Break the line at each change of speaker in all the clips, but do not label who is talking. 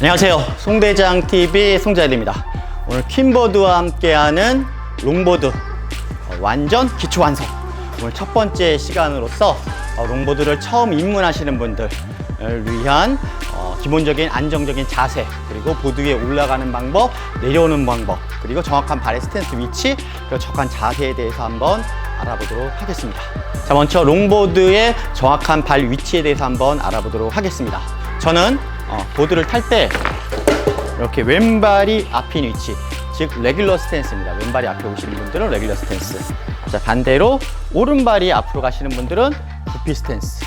안녕하세요. 송대장 TV 송자일입니다. 오늘 퀸보드와 함께하는 롱보드 어, 완전 기초 완성. 오늘 첫 번째 시간으로서 어, 롱보드를 처음 입문하시는 분들을 위한 어, 기본적인 안정적인 자세 그리고 보드 위에 올라가는 방법, 내려오는 방법 그리고 정확한 발의 스탠스 위치 그리고 정확한 자세에 대해서 한번 알아보도록 하겠습니다. 자, 먼저 롱보드의 정확한 발 위치에 대해서 한번 알아보도록 하겠습니다. 저는 어, 보드를 탈 때 이렇게 왼발이 앞인 위치, 즉 레귤러 스탠스입니다. 왼발이 앞에 오시는 분들은 레귤러 스탠스. 자, 반대로 오른발이 앞으로 가시는 분들은 구피 스탠스.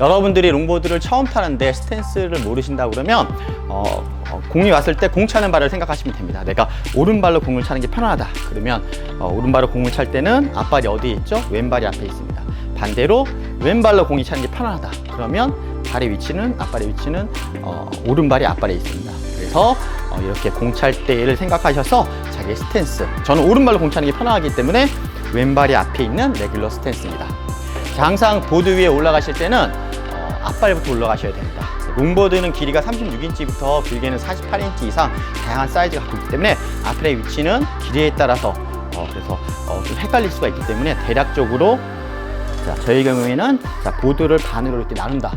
여러분들이 롱보드를 처음 타는데 스탠스를 모르신다 그러면 어, 어, 공이 왔을 때 공 차는 발을 생각하시면 됩니다. 내가 오른발로 공을 차는 게 편하다. 그러면 어, 오른발로 공을 찰 때는 앞발이 어디에 있죠? 왼발이 앞에 있습니다. 반대로 왼발로 공이 차는 게 편하다. 그러면 발의 위치는 앞발의 위치는 어, 오른발이 앞발에 있습니다. 그래서 어, 이렇게 공찰 때를 생각하셔서 자기의 스탠스. 저는 오른발로 공 차는 게 편하기 때문에 왼발이 앞에 있는 레귤러 스탠스입니다. 자, 항상 보드 위에 올라가실 때는 어, 앞발부터 올라가셔야 됩니다. 롱보드는 길이가 36인치부터 길게는 48인치 이상 다양한 사이즈가 갖고 있기 때문에 앞의 위치는 길이에 따라서 어, 그래서 어, 좀 헷갈릴 수가 있기 때문에 대략적으로 자, 저희 경우에는 자, 보드를 반으로 이렇게 나눈다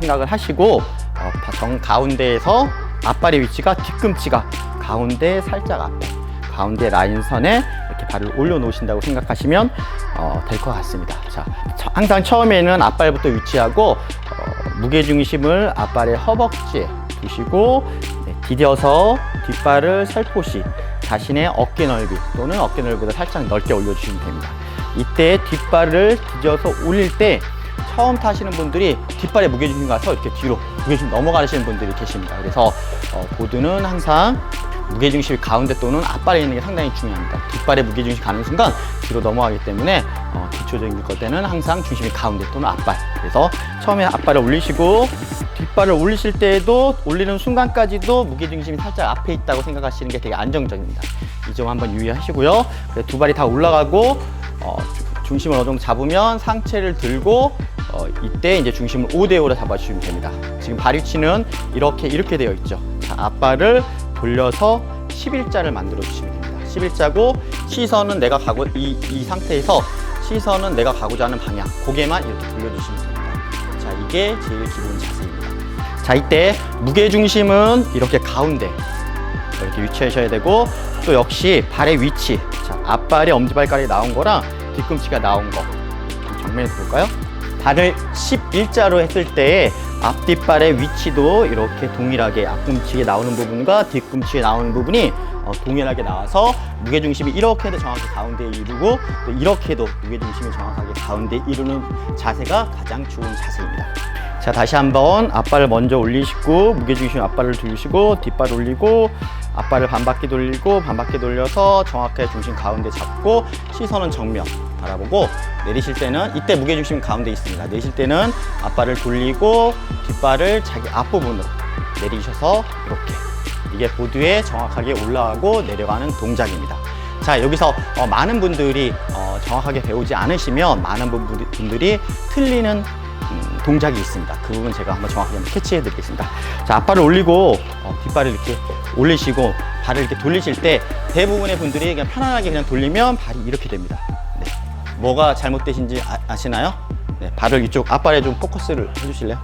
생각을 하시고 어, 정 가운데에서 앞발의 위치가 뒤꿈치가 가운데 살짝 앞에 가운데 라인선에 이렇게 발을 올려놓으신다고 생각하시면 어, 될 것 같습니다. 자, 저- 항상 처음에는 앞발부터 위치하고 어, 무게 중심을 앞발의 허벅지에 두시고 네, 디뎌서 뒷발을 살포시 자신의 어깨 넓이 또는 어깨 넓이보다 살짝 넓게 올려주시면 됩니다. 이때 뒷발을 뒤져서 올릴 때 처음 타시는 분들이 뒷발에 무게중심 가서 이렇게 뒤로 무게중심 넘어가시는 분들이 계십니다. 그래서 어, 보드는 항상 무게중심이 가운데 또는 앞발에 있는 게 상당히 중요합니다. 뒷발에 무게중심이 가는 순간 뒤로 넘어가기 때문에 어, 기초적인 것 때는 항상 중심이 가운데 또는 앞발. 그래서 처음에 앞발을 올리시고 뒷발을 올리실 때에도 올리는 순간까지도 무게중심이 살짝 앞에 있다고 생각하시는 게 되게 안정적입니다. 이 점 한번 유의하시고요. 두 발이 다 올라가고 어, 주- 중심을 어느 정도 잡으면 상체를 들고 어, 이때 이제 중심을 5대5로 잡아주시면 됩니다. 지금 발 위치는 이렇게 이렇게 되어 있죠. 자, 앞발을 돌려서 11자를 만들어 주시면 됩니다. 11자고 시선은 내가 가고 이, 이 상태에서 시선은 내가 가고자 하는 방향 고개만 이렇게 돌려주시면 됩니다. 자, 이게 제일 기본 자세입니다. 자, 이때 무게 중심은 이렇게 가운데 이렇게 위치하셔야 되고 또 역시 발의 위치 자 앞발에 엄지발가락이 나온 거랑 뒤꿈치가 나온 거 정면에서 볼까요? 발을 11자로 했을 때 앞뒷발의 위치도 이렇게 동일하게 앞꿈치에 나오는 부분과 뒤꿈치에 나오는 부분이 어, 동일하게 나와서 무게중심이 이렇게도 정확히 가운데에 이루고 또 이렇게도 무게중심이 정확하게 가운데에 이루는 자세가 가장 좋은 자세입니다. 자 다시 한번 앞발을 먼저 올리시고 무게중심 앞발을 들으시고 뒷발 올리고 앞발을 반바퀴 돌리고 반바퀴 돌려서 정확하게 중심 가운데 잡고 시선은 정면 바라보고 내리실 때는 이때 무게중심 가운데 있습니다. 내실 때는 앞발을 돌리고 뒷발을 자기 앞부분으로 내리셔서 이렇게 이게 보드에 정확하게 올라가고 내려가는 동작입니다. 자 여기서 어, 많은 분들이 어, 정확하게 배우지 않으시면 많은 분- 분들이 틀리는 음, 동작이 있습니다. 그 부분 제가 한번 정확하게 한번 캐치해 드리겠습니다. 자, 앞발을 올리고 어, 뒷발을 이렇게 올리시고 발을 이렇게 돌리실 때 대부분의 분들이 그냥 편안하게 그냥 돌리면 발이 이렇게 됩니다. 네. 뭐가 잘못되신지 아, 시나요 네, 발을 이쪽 앞발에 좀 포커스를 해주실래요?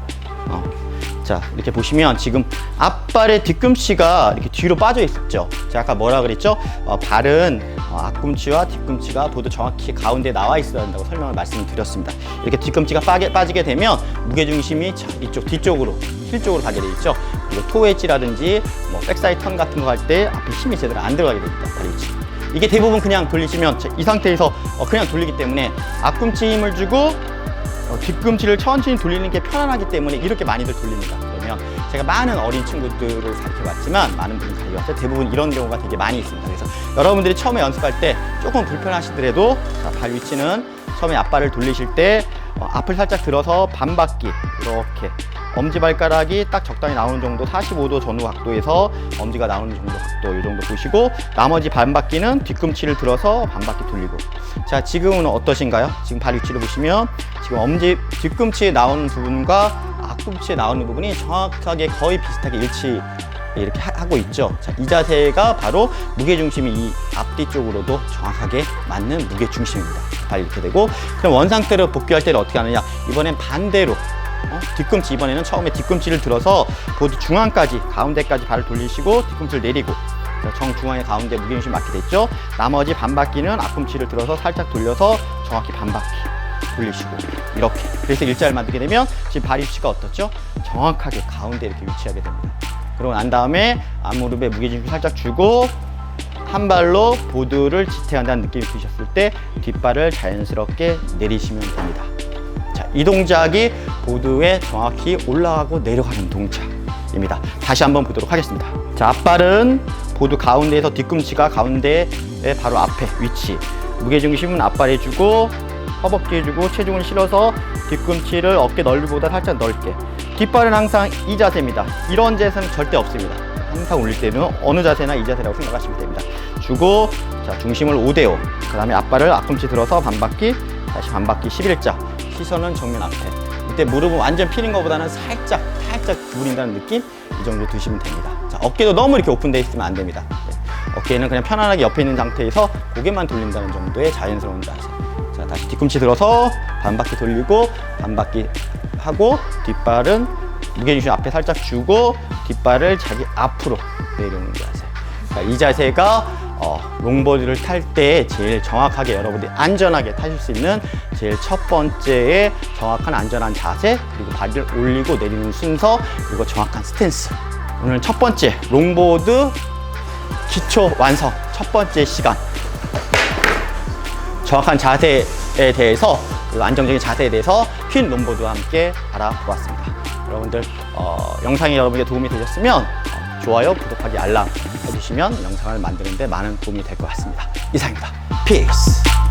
어. 자, 이렇게 보시면 지금 앞발의 뒤꿈치가 이렇게 뒤로 빠져 있었죠. 제가 아까 뭐라 그랬죠? 어, 발은 어, 앞꿈치와 뒤꿈치가 모두 정확히 가운데 나와 있어야 한다고 설명을 말씀드렸습니다. 이렇게 뒤꿈치가 빠게, 빠지게 되면 무게중심이 저- 이쪽 뒤쪽으로, 힐 쪽으로 가게 돼 있죠. 그리고 토웨지라든지 뭐 백사이드 턴 같은 거 할 때 앞에 힘이 제대로 안 들어가게 됩니다. 다리 위치. 이게 대부분 그냥 돌리시면 자- 이 상태에서 어, 그냥 돌리기 때문에 앞꿈치 힘을 주고 어, 뒤꿈치를 천천히 돌리는 게 편안하기 때문에 이렇게 많이들 돌립니다. 그러면 제가 많은 어린 친구들을 가르쳐 봤지만 많은 분들 가르쳐 대부분 이런 경우가 되게 많이 있습니다. 그래서 여러분들이 처음에 연습할 때 조금 불편하시더라도 자, 발 위치는 처음에 앞발을 돌리실 때 어, 앞을 살짝 들어서 반바퀴 이렇게 엄지발가락이 딱 적당히 나오는 정도 45도 전후 각도에서 엄지가 나오는 정도 각도 이 정도 보시고 나머지 반바퀴는 뒤꿈치를 들어서 반바퀴 돌리고 자 지금은 어떠신가요? 지금 발 위치를 보시면 지금 엄지 뒤꿈치에 나오는 부분과 뒤꿈치에 나오는 부분이 정확하게 거의 비슷하게 일치 이렇게 하- 하고 있죠. 자, 이 자세가 바로 무게 중심이 이 앞뒤 쪽으로도 정확하게 맞는 무게 중심입니다. 발 이렇게 되고 그럼 원 상태로 복귀할 때는 어떻게 하느냐? 이번엔 반대로 어? 뒤꿈치 이번에는 처음에 뒤꿈치를 들어서 보드 중앙까지 가운데까지 발을 돌리시고 뒤꿈치를 내리고 자, 정중앙에 가운데 무게중심 맞게 됐죠. 나머지 반 바퀴는 앞꿈치를 들어서 살짝 돌려서 정확히 반 바퀴 돌리시고 이렇게 그래서 일자를 만들게 되면 지금 발 위치가 어떻죠? 정확하게 가운데 이렇게 위치하게 됩니다. 그러고 난 다음에 앞무릎에 무게중심 살짝 주고 한 발로 보드를 지탱한다는 느낌이 드셨을 때 뒷발을 자연스럽게 내리시면 됩니다. 자, 이 동작이 보드에 정확히 올라가고 내려가는 동작입니다. 다시 한번 보도록 하겠습니다. 자, 앞발은 보드 가운데에서 뒤꿈치가 가운데에 바로 앞에 위치. 무게중심은 앞발에 주고 허벅지에 주고 체중을 실어서 뒤꿈치를 어깨 넓이보다 살짝 넓게. 뒷발은 항상 이 자세입니다. 이런 자세는 절대 없습니다. 항상 올릴 때는 어느 자세나 이 자세라고 생각하시면 됩니다. 주고 자 중심을 5대5 그 다음에 앞발을 앞꿈치 들어서 반바퀴 다시 반바퀴 11자 시선은 정면 앞에 이때 무릎은 완전 피는 것보다는 살짝 살짝 구부린다는 느낌 이 정도 두시면 됩니다. 자 어깨도 너무 이렇게 오픈되어 있으면 안 됩니다. 네. 어깨는 그냥 편안하게 옆에 있는 상태에서 고개만 돌린다는 정도의 자연스러운 자세. 자 다시 뒤꿈치 들어서 반바퀴 돌리고 반바퀴 하고 뒷발은 무게중심 앞에 살짝 주고 뒷발을 자기 앞으로 내려오는 자세. 자, 이 자세가 어, 롱보드를 탈 때 제일 정확하게 여러분들이 안전하게 타실 수 있는 제일 첫 번째의 정확한 안전한 자세 그리고 발을 올리고 내리는 순서 그리고 정확한 스탠스 오늘 첫 번째 롱보드 기초 완성 첫 번째 시간 정확한 자세에 대해서 그리고 안정적인 자세에 대해서 퀸 롱보드와 함께 알아보았습니다. 여러분들 어, 영상이 여러분에게 도움이 되셨으면 어, 좋아요, 구독하기, 알람 해주시면 영상을 만드는데 많은 도움이 될 것 같습니다. 이상입니다. 피스.